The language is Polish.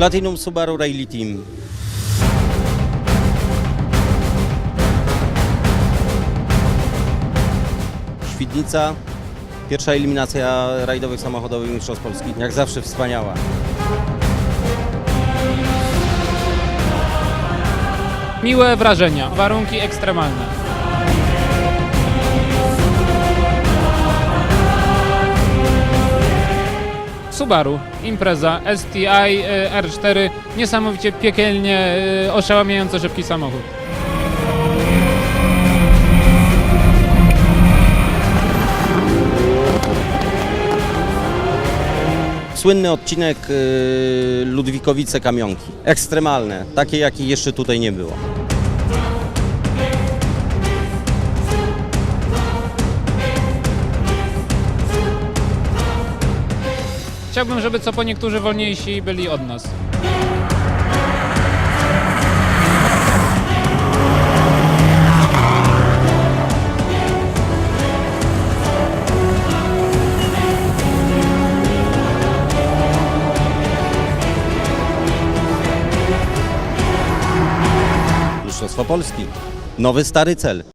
Platinum Subaru Rally Team. Świdnica. Pierwsza eliminacja rajdowych samochodowych mistrzostw Polski. Jak zawsze wspaniała. Miłe wrażenia, warunki ekstremalne. Subaru, impreza, STI y, R4, niesamowicie piekielnie, y, oszałamiająco szybki samochód. Słynny odcinek yy, Ludwikowice Kamionki. Ekstremalne, takie jakich jeszcze tutaj nie było. Chciałbym, żeby co po niektórzy wolniejsi byli od nas. Mistrzostwo Polski. Nowy, stary cel.